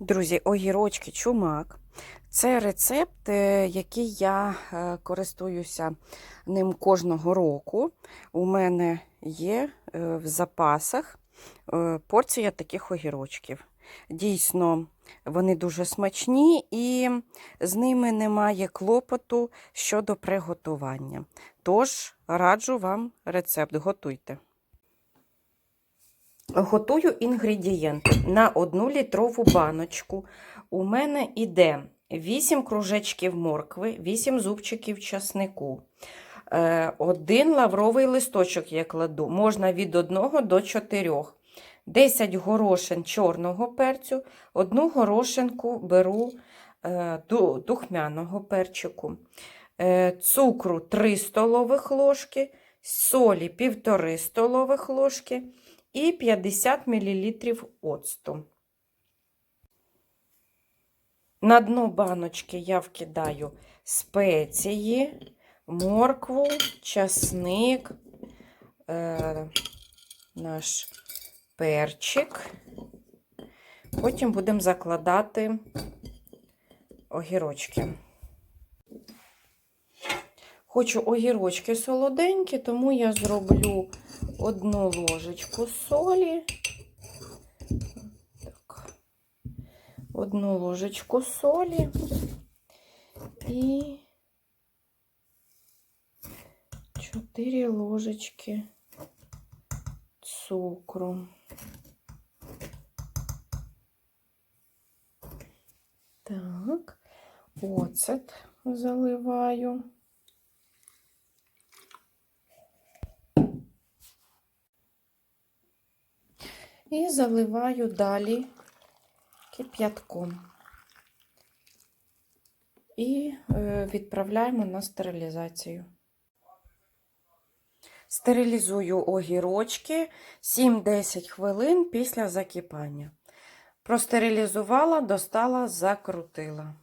Друзі, огірочки чумак. Це рецепт, е, який я е, користуюся ним кожного року. У мене є е, в запасах порція таких огірочків. Дійсно, вони дуже смачні і з ними немає клопоту щодо приготування. Тож раджу вам рецепт, готуйте. Готую інгредієнти. На 1 літрову баночку. У мене йде 8 кружечків моркви, 8 зубчиків часнику, е, один лавровий листочок я кладу, можна від 1 до 4, 10 горошин чорного перцю, одну горошинку беру е, духмяного перчику, е, цукру 3 столових ложки, солі 1,5 столових ложки і 50 мл оцту. На дно баночки я вкидаю спеції, моркву, часник, е, наш перчик. Потім будемо закладати огірочки. Хочу огірочки солоденькі, тому я зроблю одну ложечку солі. Так. Одну ложечку солі і 4 ложечки цукру. Так, оцет заливаю. І заливаю далі кип'ятком. І е, відправляємо на стерилізацію. Стерилізую огірочки 7-10 хвилин після закипання. Простерилізувала, достала, закрутила.